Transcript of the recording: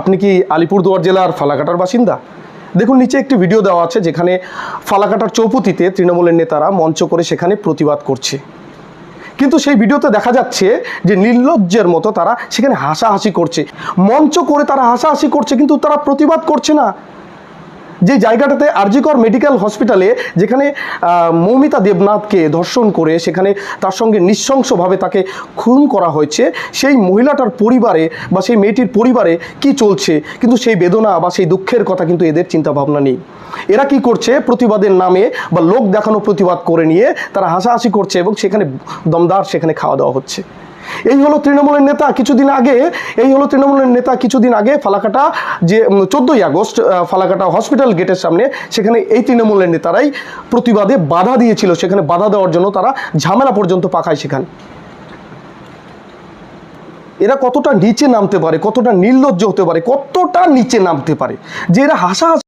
আপনি কি আলিপুরদুয়ার জেলার ফালাকাটার বাসিন্দা? দেখুন, নিচে একটি ভিডিও দেওয়া আছে যেখানে ফালাকাটার চৌপতিতে তৃণমূলের নেতারা মঞ্চ করে সেখানে প্রতিবাদ করছে। কিন্তু সেই ভিডিওতে দেখা যাচ্ছে যে নির্লজ্জের মতো তারা সেখানে হাসাহাসি করছে। মঞ্চ করে তারা হাসাহাসি করছে, কিন্তু তারা প্রতিবাদ করছে না। যে জায়গাটাতে আরজিকর মেডিকেল হসপিটালে যেখানে মৌমিতা দেবনাথকে ধর্ষণ করে সেখানে তার সঙ্গে নৃশংসভাবে তাকে খুন করা হয়েছে, সেই মহিলাটার পরিবারে বা সেই মেয়েটির পরিবারে কি চলছে, কিন্তু সেই বেদনা বা সেই দুঃখের কথা কিন্তু এদের চিন্তা ভাবনা নেই। এরা কি করছে, প্রতিবাদের নামে বা লোক দেখানো প্রতিবাদ করে নিয়ে তারা হাসাহাসি করছে এবং সেখানে দমদার সেখানে খাওয়া দাওয়া হচ্ছে। এই হলো তৃণমূলের নেতা কিছুদিন আগে, এই হলো তৃণমূলের নেতা কিছুদিন আগে ফালাকাটা যে চোদ্দোই আগস্ট ফালাকাটা হসপিটাল গেটের সামনে, সেখানে এই তৃণমূলের নেতারাই প্রতিবাদে বাধা দিয়েছিল। সেখানে বাধা দেওয়ার জন্য তারা ঝামেলা পর্যন্ত পাকায় সেখানে। এরা কতটা নিচে নামতে পারে, কতটা নির্লজ্জ হতে পারে, কতটা নিচে নামতে পারে, যে এরা হাসাহাসি